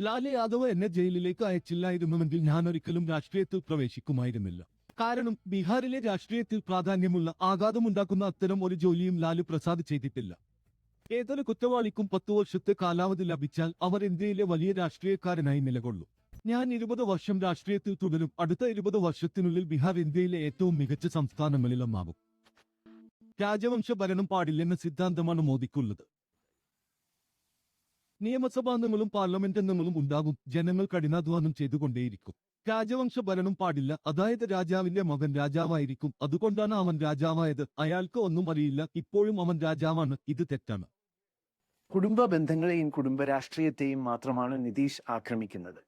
ലാലെ യാദവ് എന്നെ ജയിലിലേക്ക് അയച്ചില്ലായിരുന്നുവെങ്കിൽ ഞാൻ ഒരിക്കലും രാഷ്ട്രീയത്തിൽ പ്രവേശിക്കുമായിരുന്നില്ല. കാരണം ബീഹാറിലെ രാഷ്ട്രീയത്തിൽ പ്രാധാന്യമുള്ള ആഘാതമുണ്ടാക്കുന്ന അത്തരം ഒരു ജോലിയും ലാലു പ്രസാദ് ചെയ്തിട്ടില്ല. ഏതൊരു കുറ്റവാളിക്കും പത്തു വർഷത്തെ കാലാവധി ലഭിച്ചാൽ അവർ ഇന്ത്യയിലെ വലിയ രാഷ്ട്രീയക്കാരനായി നിലകൊള്ളും. ഞാൻ ഇരുപത് വർഷം രാഷ്ട്രീയത്തിൽ തുടരും. അടുത്ത ഇരുപത് വർഷത്തിനുള്ളിൽ ബീഹാർ ഇന്ത്യയിലെ ഏറ്റവും മികച്ച സംസ്ഥാനങ്ങളിലൊന്നാകും. രാജവംശ ഭരണം പാടില്ലെന്ന സിദ്ധാന്തമാണ് മോദിക്കുള്ളത്. നിയമസഭാംഗങ്ങളും പാർലമെന്റ് അംഗങ്ങളും ഉണ്ടാകും. ജനങ്ങൾ കഠിനാധ്വാനം ചെയ്തുകൊണ്ടേയിരിക്കും. രാജവംശ ഭരണം പാടില്ല. അതായത് രാജാവിന്റെ മകൻ രാജാവായിരിക്കും. അതുകൊണ്ടാണ് അവൻ രാജാവായത്. അയാൾക്ക് ഒന്നും അറിയില്ല. ഇപ്പോഴും അവൻ രാജാവാണ്. ഇത് തെറ്റാണ്. കുടുംബ ബന്ധങ്ങളെയും കുടുംബ രാഷ്ട്രീയത്തെയും മാത്രമാണ് നിതീഷ് ആക്രമിക്കുന്നത്.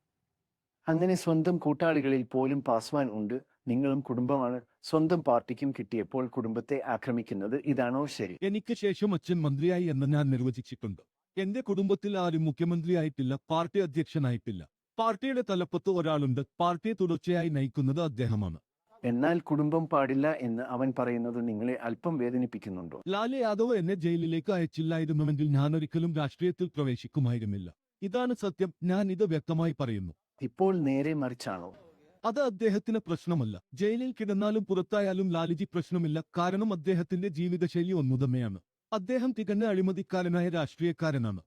അങ്ങനെ സ്വന്തം കൂട്ടാളികളിൽ പോലും പാസ്വാൻ ഉണ്ട്. നിങ്ങളും കുടുംബമാണ്. സ്വന്തം പാർട്ടിക്കും കിട്ടിയപ്പോൾ കുടുംബത്തെ ആക്രമിക്കുന്നത് ഇതാണോ ശരി? എനിക്ക് ശേഷം അച്ഛൻ മന്ത്രിയായി എന്ന് ഞാൻ നിർവചിച്ചിട്ടുണ്ട്. എന്റെ കുടുംബത്തിൽ ആരും മുഖ്യമന്ത്രിയായിട്ടില്ല പാർട്ടി അധ്യക്ഷനായിട്ടില്ല. പാർട്ടിയുടെ തലപ്പത്ത് ഒരാളുണ്ട് പാർട്ടിയെ തുടർച്ചയായി നയിക്കുന്നത് അദ്ദേഹമാണ്. എന്നാൽ കുടുംബം പാടില്ല എന്ന് അവൻ പറയുന്നത് നിങ്ങളെ അല്പം വേദനിപ്പിക്കുന്നുണ്ടോ? ലാലെ യാദവ് എന്നെ ജയിലിലേക്ക് അയച്ചില്ലായിരുന്നുവെങ്കിൽ ഞാൻ ഒരിക്കലും രാഷ്ട്രീയത്തിൽ പ്രവേശിക്കുമായിരുന്നില്ല. ഇതാണ് സത്യം ഞാൻ ഇത് വ്യക്തമായി പറയുന്നു. ഇപ്പോൾ നേരെ മറിച്ചാണോ? അത് അദ്ദേഹത്തിന് പ്രശ്നമല്ല. ജയിലിൽ കിടന്നാലും പുറത്തായാലും ലാലിജി പ്രശ്നമില്ല കാരണം അദ്ദേഹത്തിന്റെ ജീവിതശൈലി ഒന്നുതന്നെയാണ്. അദ്ദേഹം തികഞ്ഞ അഴിമതിക്കാരനായ രാഷ്ട്രീയക്കാരനാണ്.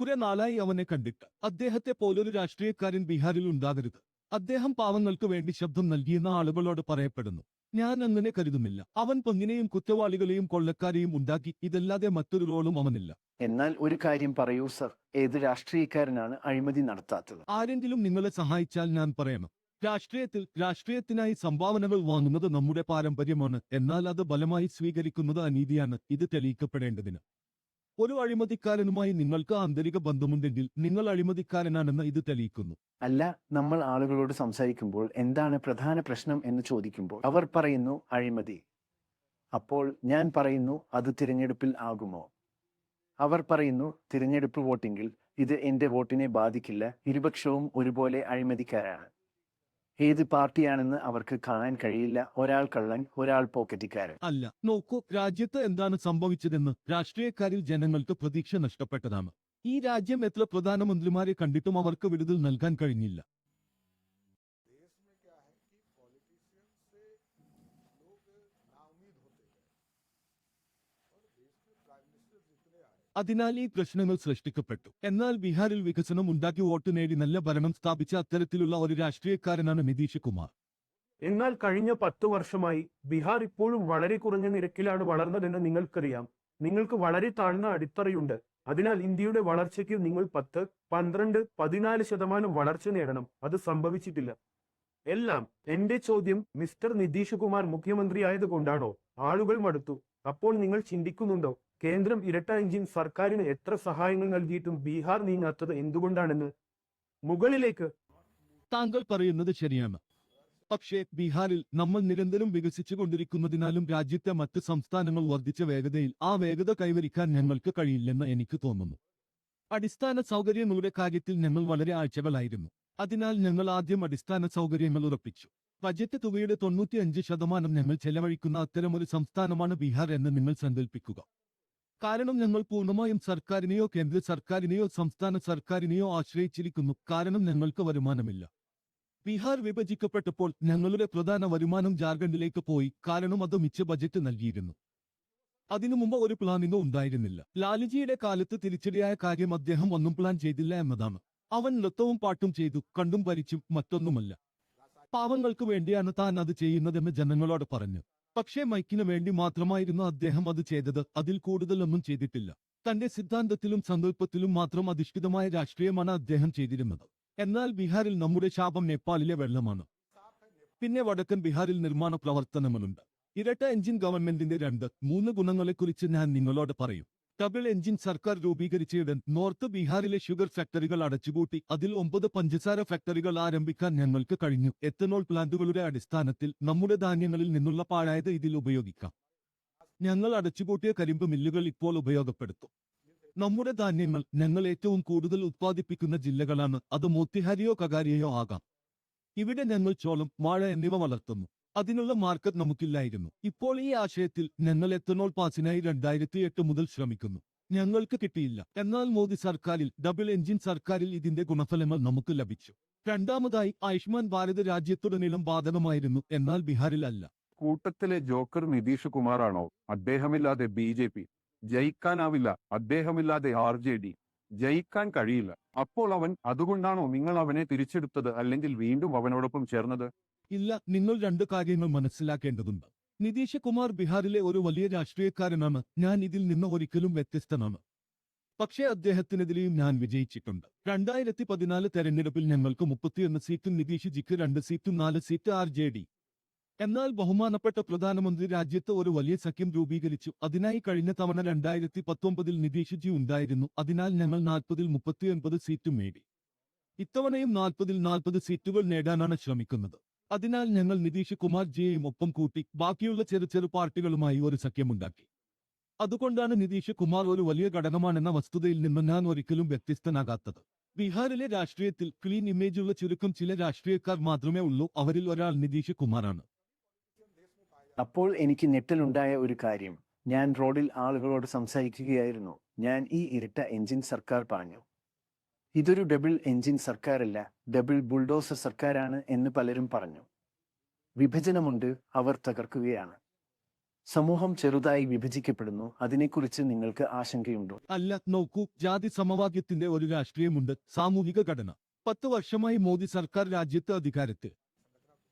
കുറെ നാളായി അവനെ കണ്ടിട്ട്. അദ്ദേഹത്തെ പോലൊരു രാഷ്ട്രീയക്കാരൻ ബീഹാറിൽ ഉണ്ടാകരുത്. അദ്ദേഹം പാവങ്ങൾക്ക് വേണ്ടി ശബ്ദം നൽകിയെന്ന ആളുകളോട് പറയപ്പെടുന്നു. ഞാൻ അങ്ങനെ കരുതുന്നില്ല. അവൻ പൊങ്ങിനെയും കുറ്റവാളികളെയും കൊള്ളക്കാരെയും ഉണ്ടാക്കി. ഇതല്ലാതെ മറ്റൊരു റോളും അവനില്ല. എന്നാൽ ഒരു കാര്യം പറയൂ സർ. ഏത് രാഷ്ട്രീയക്കാരനാണ് അഴിമതി നടത്താത്തത്? ആരെങ്കിലും നിങ്ങളെ സഹായിച്ചാൽ ഞാൻ പറയണം. രാഷ്ട്രീയത്തിൽ രാഷ്ട്രീയത്തിനായി സംഭാവനകൾ വാങ്ങുന്നത് നമ്മുടെ പാരമ്പര്യമാണ്. എന്നാൽ അത് ബലമായി സ്വീകരിക്കുന്നത് അനീതിയാണ്. ഇത് തെളിയിക്കപ്പെടേണ്ടതിന്. ഒരു അഴിമതിക്കാരനുമായി നിങ്ങൾക്ക് ആന്തരിക ബന്ധമുണ്ടെങ്കിൽ നിങ്ങൾ അഴിമതിക്കാരനാണെന്ന് ഇത് തെളിയിക്കുന്നു. അല്ല നമ്മൾ ആളുകളോട് സംസാരിക്കുമ്പോൾ എന്താണ് പ്രധാന പ്രശ്നം എന്ന് ചോദിക്കുമ്പോൾ അവർ പറയുന്നു അഴിമതി. അപ്പോൾ ഞാൻ പറയുന്നു അത് തിരഞ്ഞെടുപ്പിൽ ആകുമോ? അവർ പറയുന്നു തിരഞ്ഞെടുപ്പ് വോട്ടിങ്ങിൽ ഇത് എന്റെ വോട്ടിനെ ബാധിക്കില്ല. ഇരുപക്ഷവും ഒരുപോലെ അഴിമതിക്കാരാണ്. ഏത് പാർട്ടിയാണെന്ന് അവർക്ക് കാണാൻ കഴിയില്ല ഒരാൾ കള്ളൻ ഒരാൾ പോക്കറ്റിക്കാരൻ അല്ല നോക്കൂ രാജ്യത്ത് എന്താണ് സംഭവിച്ചതെന്ന് രാഷ്ട്രീയക്കാരിൽ ജനങ്ങൾക്ക് പ്രതീക്ഷ നഷ്ടപ്പെട്ടതാണ് ഈ രാജ്യം എത്ര പ്രധാനമന്ത്രിമാരെ കണ്ടിട്ടും അവർക്ക് വിടുതൽ നൽകാൻ കഴിഞ്ഞില്ല देश में क्या है कि पॉलिटिशियन से लोग नाउमीद होते गए और देश में प्राइम मिनिस्टर जितने आए അതിനാൽ ഈ പ്രശ്നങ്ങൾ സൃഷ്ടിക്കപ്പെട്ടു. എന്നാൽ ബീഹാറിൽ വികസനം ഉണ്ടാക്കി വോട്ട് നേടി നല്ല ഭരണം സ്ഥാപിച്ച അത്തരത്തിലുള്ള ഒരു രാഷ്ട്രീയക്കാരനാണ് നിതീഷ് കുമാർ. എന്നാൽ കഴിഞ്ഞ പത്തു വർഷമായി ബീഹാർ ഇപ്പോഴും വളരെ കുറഞ്ഞ നിരക്കിലാണ് വളർന്നതെന്ന് നിങ്ങൾക്കറിയാം. നിങ്ങൾക്ക് വളരെ താഴ്ന്ന അടിത്തറയുണ്ട്. അതിനാൽ ഇന്ത്യയുടെ വളർച്ചയ്ക്ക് നിങ്ങൾ പത്ത് പന്ത്രണ്ട് പതിനാല് ശതമാനം വളർച്ച നേടണം. അത് സംഭവിച്ചിട്ടില്ല. എല്ലാം എന്റെ ചോദ്യം മിസ്റ്റർ നിതീഷ് കുമാർ മുഖ്യമന്ത്രിയായതുകൊണ്ടാണോ? ആളുകൾ മടുത്തു. അപ്പോൾ നിങ്ങൾ ചിന്തിക്കുന്നുണ്ടോ? കേന്ദ്രം ഇരട്ട എഞ്ചിൻ സർക്കാരിന് എത്ര സഹായങ്ങൾ നൽകിയിട്ടും ബീഹാർ നീങ്ങാത്തത് എന്തുകൊണ്ടാണെന്ന്? മുകളിലേക്ക്. താങ്കൾ പറയുന്നത് ശരിയാണ്. പക്ഷേ ബീഹാറിൽ നമ്മൾ നിരന്തരം വികസിച്ചു കൊണ്ടിരിക്കുന്നതിനാലും രാജ്യത്തെ മറ്റ് സംസ്ഥാനങ്ങൾ വർദ്ധിച്ച വേഗതയിൽ ആ വേഗത കൈവരിക്കാൻ ഞങ്ങൾക്ക് കഴിയില്ലെന്ന് എനിക്ക് തോന്നുന്നു. അടിസ്ഥാന സൗകര്യങ്ങളുടെ കാര്യത്തിൽ ഞങ്ങൾ വളരെ ആഴ്ചകളായിരുന്നു. അതിനാൽ ഞങ്ങൾ ആദ്യം അടിസ്ഥാന സൗകര്യങ്ങൾ ഉറപ്പിച്ചു. ബജറ്റ് തുകയുടെ തൊണ്ണൂറ്റിയഞ്ച് ശതമാനം ഞങ്ങൾ ചെലവഴിക്കുന്ന അത്തരമൊരു സംസ്ഥാനമാണ് ബീഹാർ എന്ന് നിങ്ങൾ സങ്കല്പിക്കുക കാരണം ഞങ്ങൾ പൂർണമായും സർക്കാരിനെയോ കേന്ദ്ര സർക്കാരിനെയോ സംസ്ഥാന സർക്കാരിനെയോ ആശ്രയിച്ചിരിക്കുന്നു. കാരണം ഞങ്ങൾക്ക് വരുമാനമില്ല. ബീഹാർ വിഭജിക്കപ്പെട്ടപ്പോൾ ഞങ്ങളുടെ പ്രധാന വരുമാനം ജാർഖണ്ഡിലേക്ക് പോയി. കാരണം അത് മിച്ച ബജറ്റ് നൽകിയിരുന്നു. അതിനു മുമ്പ് ഒരു പ്ലാനിങ്ങോ ഉണ്ടായിരുന്നില്ല. ലാലുജിയുടെ കാലത്ത് തിരിച്ചടിയായ കാര്യം അദ്ദേഹം ഒന്നും പ്ലാൻ ചെയ്തില്ല എന്നതാണ്. അവൻ നൃത്തവും പാട്ടും ചെയ്തു. കണ്ടും ഭരിച്ചും മറ്റൊന്നുമല്ല. പാവങ്ങൾക്ക് വേണ്ടിയാണ് താൻ അത് ചെയ്യുന്നതെന്ന് ജനങ്ങളോട് പറഞ്ഞു. പക്ഷേ മൈക്കിനു വേണ്ടി മാത്രമായിരുന്നു അദ്ദേഹം അത് ചെയ്തത്. അതിൽ കൂടുതലൊന്നും ചെയ്തിട്ടില്ല. തന്റെ സിദ്ധാന്തത്തിലും സങ്കല്പത്തിലും മാത്രം അധിഷ്ഠിതമായ രാഷ്ട്രീയമാണ് അദ്ദേഹം ചെയ്തിരുന്നത്. എന്നാൽ ബീഹാറിൽ നമ്മുടെ ശാപം നേപ്പാളിലെ വെള്ളമാണ്. പിന്നെ വടക്കൻ ബീഹാറിൽ നിർമ്മാണ പ്രവർത്തനങ്ങളുണ്ട്. ഇരട്ട എഞ്ചിൻ ഗവൺമെന്റിന്റെ രണ്ട് മൂന്ന് ഗുണങ്ങളെക്കുറിച്ച് ഞാൻ നിങ്ങളോട് പറയും. ഡബിൾ എഞ്ചിൻ സർക്കാർ രൂപീകരിച്ചയുടൻ നോർത്ത് ബീഹാറിലെ ഷുഗർ ഫാക്ടറികൾ അടച്ചുപൂട്ടി. അതിൽ ഒമ്പത് പഞ്ചസാര ഫാക്ടറികൾ ആരംഭിക്കാൻ ഞങ്ങൾക്ക് കഴിഞ്ഞു. എത്തനോൾ പ്ലാന്റുകളുടെ അടിസ്ഥാനത്തിൽ നമ്മുടെ ധാന്യങ്ങളിൽ നിന്നുള്ള പാഴായത് ഇതിൽ ഉപയോഗിക്കാം. ഞങ്ങൾ അടച്ചുപൂട്ടിയ കരിമ്പ് മില്ലുകൾ ഇപ്പോൾ ഉപയോഗപ്പെടുത്തും. നമ്മുടെ ധാന്യങ്ങൾ ഞങ്ങൾ ഏറ്റവും കൂടുതൽ ഉത്പാദിപ്പിക്കുന്ന ജില്ലകളാണ്. അത് മോത്തിഹാരിയോ കകാരിയോ ആകാം. ഇവിടെ ഞങ്ങൾ ചോളം വാഴ എന്നിവ വളർത്തുന്നു. അതിനുള്ള മാർക്കറ്റ് നമുക്കില്ലായിരുന്നു. ഇപ്പോൾ ഈ ആശയത്തിൽ ഞങ്ങൾ എത്തനോൾ പാസിനായി രണ്ടായിരത്തി എട്ട് മുതൽ ശ്രമിക്കുന്നു. ഞങ്ങൾക്ക് കിട്ടിയില്ല. എന്നാൽ മോദി സർക്കാരിൽ ഡബിൾ എഞ്ചിൻ സർക്കാരിൽ ഇതിന്റെ ഗുണഫലങ്ങൾ നമുക്ക് ലഭിച്ചു. രണ്ടാമതായി ആയുഷ്മാൻ ഭാരത് രാജ്യത്തുടനീളം ബാധകമായിരുന്നു. എന്നാൽ ബീഹാറിൽ അല്ല. കൂട്ടത്തിലെ ജോക്കർ നിതീഷ് കുമാറാണോ? അദ്ദേഹമില്ലാതെ ബി ജെ പി. ജയിക്കാനാവില്ല. അദ്ദേഹമില്ലാതെ ആർ ജെ ഡി. ജയിക്കാൻ കഴിയില്ല. അപ്പോൾ അവൻ അതുകൊണ്ടാണോ നിങ്ങൾ അവനെ തിരിച്ചെടുത്തത്? അല്ലെങ്കിൽ വീണ്ടും അവനോടൊപ്പം ചേർന്നത്? ഇല്ല നിങ്ങൾ രണ്ട് കാര്യങ്ങൾ മനസ്സിലാക്കേണ്ടതുണ്ട്. നിതീഷ് കുമാർ ബീഹാറിലെ ഒരു വലിയ രാഷ്ട്രീയക്കാരനാണ്. ഞാൻ ഇതിൽ നിന്ന് ഒരിക്കലും വ്യത്യസ്തനാണ്. പക്ഷേ അദ്ദേഹത്തിനെതിരെയും ഞാൻ വിജയിച്ചിട്ടുണ്ട്. രണ്ടായിരത്തി പതിനാല് തെരഞ്ഞെടുപ്പിൽ ഞങ്ങൾക്ക് മുപ്പത്തിയൊന്ന് സീറ്റും നിതീഷ് ജിക്ക് രണ്ട് സീറ്റും നാല് സീറ്റ് ആർ ജെ ഡി. എന്നാൽ ബഹുമാനപ്പെട്ട പ്രധാനമന്ത്രി രാജ്യത്ത് ഒരു വലിയ സഖ്യം രൂപീകരിച്ചു. അതിനായി കഴിഞ്ഞ തവണ രണ്ടായിരത്തി പത്തൊമ്പതിൽ നിതീഷ് ജി ഉണ്ടായിരുന്നു. അതിനാൽ ഞങ്ങൾ നാൽപ്പതിൽ മുപ്പത്തിയൊൻപത് സീറ്റും നേടി. ഇത്തവണയും നാൽപ്പതിൽ നാൽപ്പത് സീറ്റുകൾ നേടാനാണ് ശ്രമിക്കുന്നത്. അതിനാൽ ഞങ്ങൾ നിതീഷ് കുമാർ ജിയെയും ഒപ്പം കൂട്ടി ബാക്കിയുള്ള ചെറു ചെറു പാർട്ടികളുമായി ഒരു സഖ്യമുണ്ടാക്കി. അതുകൊണ്ടാണ് നിതീഷ് കുമാർ ഒരു വലിയ ഘടകമാണെന്ന വസ്തുതയിൽ നിന്ന് ഞാൻ ഒരിക്കലും വ്യത്യസ്തനാകാത്തത്. ബീഹാറിലെ രാഷ്ട്രീയത്തിൽ ക്ലീൻ ഇമേജുള്ള ചുരുക്കം ചില രാഷ്ട്രീയക്കാർ മാത്രമേ ഉള്ളൂ അവരിൽ ഒരാൾ നിതീഷ് കുമാറാണ്. അപ്പോൾ എനിക്ക് ഞെട്ടലുണ്ടായ ഒരു കാര്യം. ഞാൻ റോഡിൽ ആളുകളോട് സംസാരിക്കുകയായിരുന്നു. ഞാൻ ഈ ഇരട്ട എഞ്ചിൻ സർക്കാർ പറഞ്ഞു. ഇതൊരു ഡബിൾ എഞ്ചിൻ സർക്കാരല്ല. ഡബിൾ ബുൾഡോസർ സർക്കാരാണ് എന്ന് പലരും പറഞ്ഞു. വിഭജനമുണ്ട് അവർ തകർക്കുകയാണ്. സമൂഹം ചെറുതായി വിഭജിക്കപ്പെടുന്നു. അതിനെക്കുറിച്ച് നിങ്ങൾക്ക് ആശങ്കയുണ്ടോ? അല്ല നോക്കൂ. ജാതി സമവാക്യത്തിന്റെ ഒരു രാഷ്ട്രീയമുണ്ട്. സാമൂഹിക ഘടന. പത്ത് വർഷമായി മോദി സർക്കാർ രാജ്യത്ത് അധികാരത്തിൽ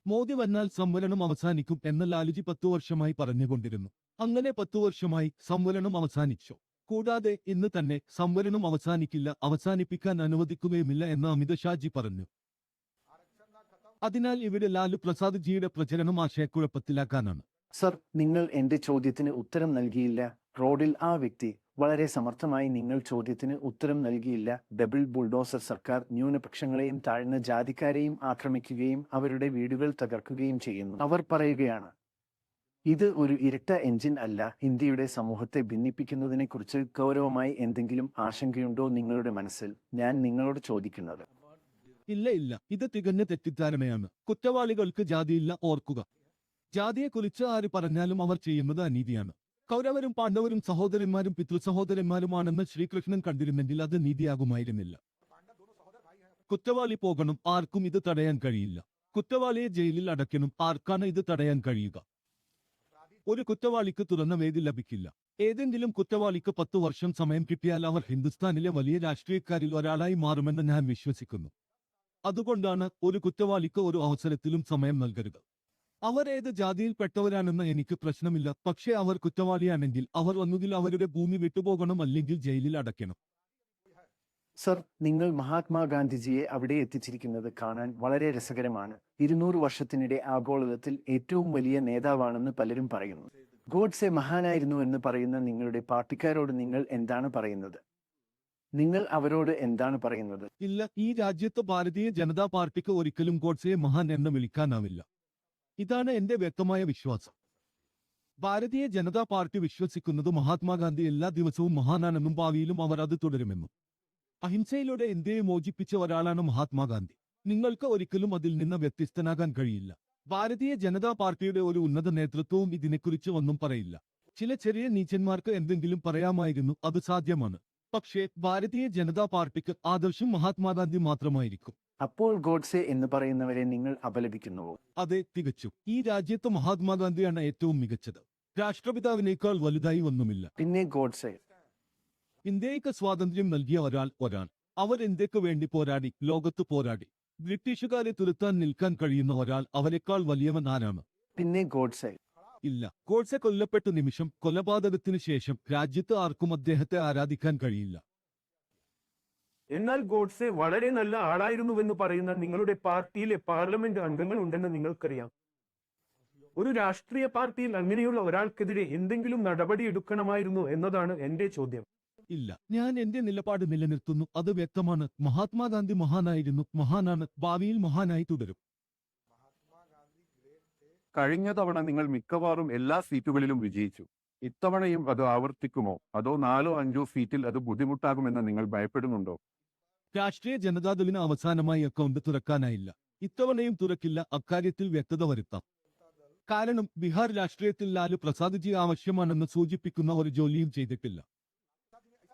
മോദി വന്നാൽ സംവരണം അവസാനിക്കും എന്ന ലാലുജി പത്തു വർഷമായി പറഞ്ഞുകൊണ്ടിരുന്നു. അങ്ങനെ പത്തു വർഷമായി സംവരണം അവസാനിച്ചു. കൂടാതെ ഇന്ന് തന്നെ സംവരണം അവസാനിക്കില്ല അവസാനിപ്പിക്കാൻ അനുവദിക്കുകയുമില്ല എന്ന് അമിത് ഷാജി പറഞ്ഞു. അതിനാൽ ഇവിടെ ലാലു പ്രസാദ് ജിയുടെ പ്രചരണം ആശയക്കുഴപ്പത്തിലാക്കാനാണ്. സർ നിങ്ങൾ എന്റെ ചോദ്യത്തിന് ഉത്തരം നൽകിയില്ല. റോഡിൽ ആ വ്യക്തി വളരെ സമർത്ഥമായി നിങ്ങൾ ചോദ്യത്തിന് ഉത്തരം നൽകിയില്ല. ഡബിൾ ബുൾഡോസർ സർക്കാർ ന്യൂനപക്ഷങ്ങളെയും താഴ്ന്ന ജാതിക്കാരെയും ആക്രമിക്കുകയും അവരുടെ വീടുകൾ തകർക്കുകയും ചെയ്യുന്നു. അവർ പറയുകയാണ് ഇത് ഒരു ഇരട്ട എഞ്ചിൻ അല്ല. ഇന്ത്യയുടെ സമൂഹത്തെ ഭിന്നിപ്പിക്കുന്നതിനെ കുറിച്ച് ഗൗരവമായി എന്തെങ്കിലും ആശങ്കയുണ്ടോ നിങ്ങളുടെ മനസ്സിൽ? ഞാൻ നിങ്ങളോട് ചോദിക്കുന്നത്. ഇല്ല ഇല്ല. ഇത് തികഞ്ഞ തെറ്റിദ്ധാരണയാണ്. കുറ്റവാളികൾക്ക് ജാതിയില്ല ഓർക്കുക. ജാതിയെ കുറിച്ച് ആര് പറഞ്ഞാലും അവർ ചെയ്യുന്നത് അനീതിയാണ്. കൗരവരും പാണ്ഡവരും സഹോദരന്മാരും പിതൃ സഹോദരന്മാരുമാണെന്ന് ശ്രീകൃഷ്ണൻ കണ്ടിരുന്നെങ്കിൽ അത് നീതിയാകുമായിരുന്നില്ല. കുറ്റവാളി പോകണം ആർക്കും ഇത് തടയാൻ കഴിയില്ല. കുറ്റവാളിയെ ജയിലിൽ അടയ്ക്കണം ആർക്കാണ് ഇത് തടയാൻ കഴിയുക? ഒരു കുറ്റവാളിക്ക് തുറന്ന വേദി ലഭിക്കില്ല. ഏതെങ്കിലും കുറ്റവാളിക്ക് പത്തു വർഷം സമയം കിട്ടിയാൽ അവർ ഹിന്ദുസ്ഥാനിലെ വലിയ രാഷ്ട്രീയക്കാരിൽ ഒരാളായി മാറുമെന്ന് ഞാൻ വിശ്വസിക്കുന്നു. അതുകൊണ്ടാണ് ഒരു കുറ്റവാളിക്ക് ഒരു അവസരത്തിലും സമയം നൽകരുത്. അവർ ഏത് ജാതിയിൽപ്പെട്ടവരാണെന്ന് എനിക്ക് പ്രശ്നമില്ല. പക്ഷേ അവർ കുറ്റവാളിയാണെങ്കിൽ അവർ ഒന്നുകിൽ അവരുടെ ഭൂമി വിട്ടുപോകണം അല്ലെങ്കിൽ ജയിലിൽ അടയ്ക്കണം. സർ നിങ്ങൾ മഹാത്മാഗാന്ധിജിയെ അവിടെ എത്തിച്ചിരിക്കുന്നത് കാണാൻ വളരെ രസകരമാണ്. ഇരുന്നൂറ് വർഷത്തിനിടെ ആഗോളതത്തിൽ ഏറ്റവും വലിയ നേതാവാണെന്ന് പലരും പറയുന്നു. ഗോഡ്സെ മഹാനായിരുന്നു എന്ന് പറയുന്ന നിങ്ങളുടെ പാർട്ടിക്കാരോട് നിങ്ങൾ എന്താണ് പറയുന്നത്? നിങ്ങൾ അവരോട് എന്താണ് പറയുന്നത്? ഇല്ല ഈ രാജ്യത്ത് ഭാരതീയ ജനതാ പാർട്ടിക്ക് ഒരിക്കലും ഗോഡ്സയെ മഹാൻ എന്ന് വിളിക്കാനാവില്ല. ഇതാണ് എന്റെ വ്യക്തമായ വിശ്വാസം. ഭാരതീയ ജനതാ പാർട്ടി വിശ്വസിക്കുന്നത് മഹാത്മാഗാന്ധി എല്ലാ ദിവസവും മഹാനാണെന്നും ഭാവിയിലും അവർ അത് തുടരുമെന്നും. അഹിംസയിലൂടെ ഇന്ത്യയെ മോചിപ്പിച്ച ഒരാളാണ് മഹാത്മാഗാന്ധി? നിങ്ങൾക്ക് ഒരിക്കലും അതിൽ നിന്ന് വ്യത്യസ്തനാകാൻ കഴിയില്ല. ഭാരതീയ ജനതാ പാർട്ടിയുടെ ഒരു ഉന്നത നേതൃത്വവും ഇതിനെക്കുറിച്ച് ഒന്നും പറയില്ല. ചില ചെറിയ നീച്ചന്മാർക്ക് എന്തെങ്കിലും പറയാമായിരുന്നു അത് സാധ്യമാണ്. പക്ഷേ ഭാരതീയ ജനതാ പാർട്ടിക്ക് ആദർശം മഹാത്മാഗാന്ധി മാത്രമായിരിക്കും. അപ്പോൾ ഗോഡ്സെ എന്ന് പറയുന്നവരെ നിങ്ങൾ അപലപിക്കുന്നുവോ? അതെ തികച്ചും. ഈ രാജ്യത്ത് മഹാത്മാഗാന്ധിയാണ് ഏറ്റവും മികച്ചത്. രാഷ്ട്രപിതാവിനേക്കാൾ വലുതായി ഒന്നുമില്ല. പിന്നെ ഗോഡ്സെ ഇന്ത്യയ്ക്ക് സ്വാതന്ത്ര്യം നൽകിയ ഒരാൾ ഒരാൾ. അവർ ഇന്ത്യയ്ക്ക് വേണ്ടി പോരാടി ലോകത്ത് പോരാടി. ബ്രിട്ടീഷുകാരെ തുരുത്താൻ നിൽക്കാൻ കഴിയുന്ന ഒരാൾ അവരെക്കാൾ വലിയവൻ ആരാണ്? പിന്നെ ഗോഡ്സെ. ഇല്ല. ഗോഡ്സെ കൊല്ലപ്പെട്ട നിമിഷം കൊലപാതകത്തിന് ശേഷം രാജ്യത്ത് ആർക്കും അദ്ദേഹത്തെ ആരാധിക്കാൻ കഴിയില്ല. എന്നാൽ ഗോഡ്സെ വളരെ നല്ല ആളായിരുന്നുവെന്ന് പറയുന്ന നിങ്ങളുടെ പാർട്ടിയിലെ പാർലമെന്റ് അംഗങ്ങൾ ഉണ്ടെന്ന് നിങ്ങൾക്കറിയാം. ഒരു രാഷ്ട്രീയ പാർട്ടിയിൽ അങ്ങനെയുള്ള ഒരാൾക്കെതിരെ എന്തെങ്കിലും നടപടി എടുക്കണമായിരുന്നു എന്നതാണ് എന്റെ ചോദ്യം. ഇല്ല. ഞാൻ എന്റെ നിലപാട് നിലനിർത്തുന്നു. അത് വ്യക്തമാണ്. മഹാത്മാഗാന്ധി മഹാനായിരുന്നു. മഹാനാണ്. ഭാവിയിൽ മഹാനായി തുടരും. കഴിഞ്ഞ തവണ നിങ്ങൾ മിക്കവാറും എല്ലാ സീറ്റുകളിലും വിജയിച്ചു. ഇത്തവണയും അത് ആവർത്തിക്കുമോ? അതോ നാലോ അഞ്ചോ സീറ്റിൽ അത് ബുദ്ധിമുട്ടാകുമെന്ന് നിങ്ങൾ ഭയപ്പെടുന്നുണ്ടോ? രാഷ്ട്രീയ ജനതാദളിന് അവസാനമായി അക്കൗണ്ട് തുറക്കാനായില്ല. ഇത്തവണയും തുറക്കില്ല. അക്കാര്യത്തിൽ വ്യക്തത വരുത്താം. കാരണം ബീഹാർ രാഷ്ട്രീയത്തിൽ ലാലു പ്രസാദ്ജി ആവശ്യമാണെന്ന് സൂചിപ്പിക്കുന്ന ഒരു ജോലിയും ചെയ്തിട്ടില്ല.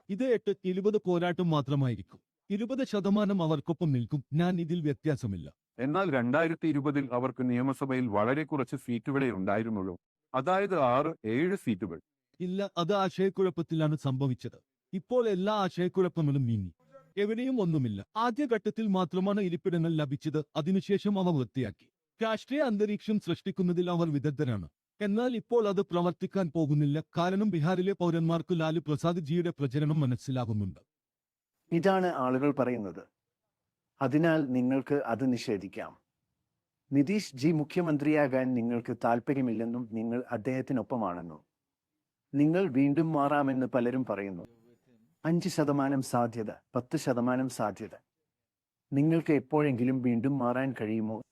ഇത് എട്ട് ഇരുപത് പോരാട്ടം മാത്രമായിരിക്കും. ഇരുപത് ശതമാനം അവർക്കൊപ്പം നിൽക്കും. ഞാൻ ഇതിൽ വ്യത്യാസമില്ല. എന്നാൽ രണ്ടായിരത്തി ഇരുപതിൽ അവർക്ക് നിയമസഭയിൽ വളരെ കുറച്ച് സീറ്റുകളെ ഉണ്ടായിരുന്നുള്ളൂ. അതായത് ആറ് ഏഴ് സീറ്റുകൾ. ഇല്ല അത് ആശയക്കുഴപ്പത്തിലാണ് സംഭവിച്ചത്. ഇപ്പോൾ എല്ലാ ആശയക്കുഴപ്പങ്ങളും നീങ്ങി. എവിടെയും ഒന്നുമില്ല. ആദ്യഘട്ടത്തിൽ മാത്രമാണ് ഇരിപ്പിടങ്ങൾ ലഭിച്ചത്. അതിനുശേഷം അവ വൃത്തിയാക്കി. രാഷ്ട്രീയ അന്തരീക്ഷം സൃഷ്ടിക്കുന്നതിൽ അവർ വിദഗ്ധരാണ്. എന്നാൽ ഇപ്പോൾ അത് പ്രവർത്തിക്കാൻ പോകുന്നില്ല. കാരണം ബീഹാറിലെ പൗരന്മാർക്ക് ലാലു പ്രസാദ് ജിയുടെ പ്രചരണം മനസ്സിലാകുന്നുണ്ട്. ഇതാണ് ആളുകൾ പറയുന്നത്. അതിനാൽ നിങ്ങൾക്ക് അത് നിഷേധിക്കാം. നിതീഷ് ജി മുഖ്യമന്ത്രിയാകാൻ നിങ്ങൾക്ക് താല്പര്യമില്ലെന്നും നിങ്ങൾ അദ്ദേഹത്തിനൊപ്പമാണെന്നും. നിങ്ങൾ വീണ്ടും മാറാമെന്ന് പലരും പറയുന്നു. അഞ്ച് ശതമാനം സാധ്യത പത്ത് ശതമാനം സാധ്യത. നിങ്ങൾക്ക് എപ്പോഴെങ്കിലും വീണ്ടും മാറാൻ കഴിയുമോ?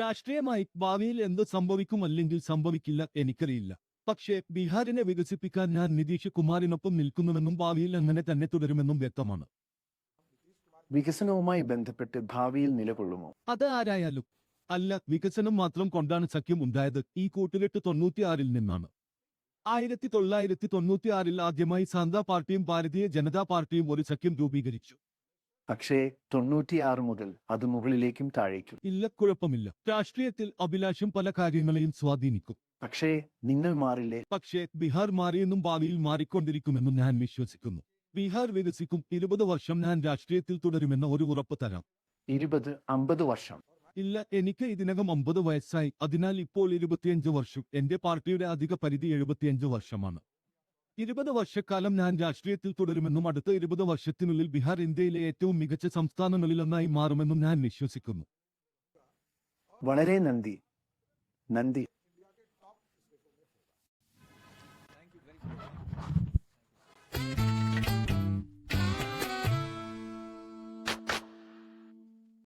രാഷ്ട്രീയമായി ഭാവിയിൽ എന്ത് സംഭവിക്കും അല്ലെങ്കിൽ സംഭവിക്കില്ല എനിക്കറിയില്ല. പക്ഷേ ബീഹാറിനെ വികസിപ്പിക്കാൻ ഞാൻ നിതീഷ് കുമാറിനൊപ്പം നിൽക്കുന്നുവെന്നും ഭാവിയിൽ അങ്ങനെ തന്നെ തുടരുമെന്നും വ്യക്തമാണ്. വികസനവുമായി ബന്ധപ്പെട്ട് ഭാവിയിൽ നിലകൊള്ളുമോ? അത് ആരായാലും. അല്ല വികസനം മാത്രം കൊണ്ടാണ് സഖ്യം ഉണ്ടായത്. ഈ കൂട്ടുകെട്ട് തൊണ്ണൂറ്റിയാറിൽ നിന്നാണ്. ആയിരത്തി തൊള്ളായിരത്തി തൊണ്ണൂറ്റിയാറിൽ ആദ്യമായി സാന്താ പാർട്ടിയും ഭാരതീയ ജനതാ പാർട്ടിയും ഒരു സഖ്യം രൂപീകരിച്ചു. പക്ഷേ തൊണ്ണൂറ്റിയാറ് മുതൽ അത് മുകളിലേക്കും താഴേക്കും. ഇല്ല കുഴപ്പമില്ല. രാഷ്ട്രീയത്തിൽ അഭിലാഷം പല കാര്യങ്ങളെയും സ്വാധീനിക്കും. പക്ഷേ നിങ്ങൾ മാറില്ലേ? പക്ഷേ ബീഹാർ മാറിയെന്നും ഭാവിയിൽ മാറിക്കൊണ്ടിരിക്കുമെന്നും ഞാൻ വിശ്വസിക്കുന്നു. ബീഹാർ വികസിക്കും. ഇരുപത് വർഷം ഞാൻ രാഷ്ട്രീയത്തിൽ തുടരുമെന്ന ഒരു ഉറപ്പ് തരാം. ഇരുപത് അമ്പത് വർഷം. ഇല്ല എനിക്ക് ഇതിനകം അമ്പത് വയസ്സായി. അതിനാൽ ഇപ്പോൾ ഇരുപത്തിയഞ്ച് വർഷം. എന്റെ പാർട്ടിയുടെ അധിക പരിധി എഴുപത്തിയഞ്ച് വർഷമാണ്. ഇരുപത് വർഷക്കാലം ഞാൻ രാഷ്ട്രീയത്തിൽ തുടരുമെന്നും അടുത്ത ഇരുപത് വർഷത്തിനുള്ളിൽ ബീഹാർ ഇന്ത്യയിലെ ഏറ്റവും മികച്ച സംസ്ഥാനങ്ങളിലൊന്നായി മാറുമെന്നും ഞാൻ വിശ്വസിക്കുന്നു. വളരെ നന്ദി. നന്ദി.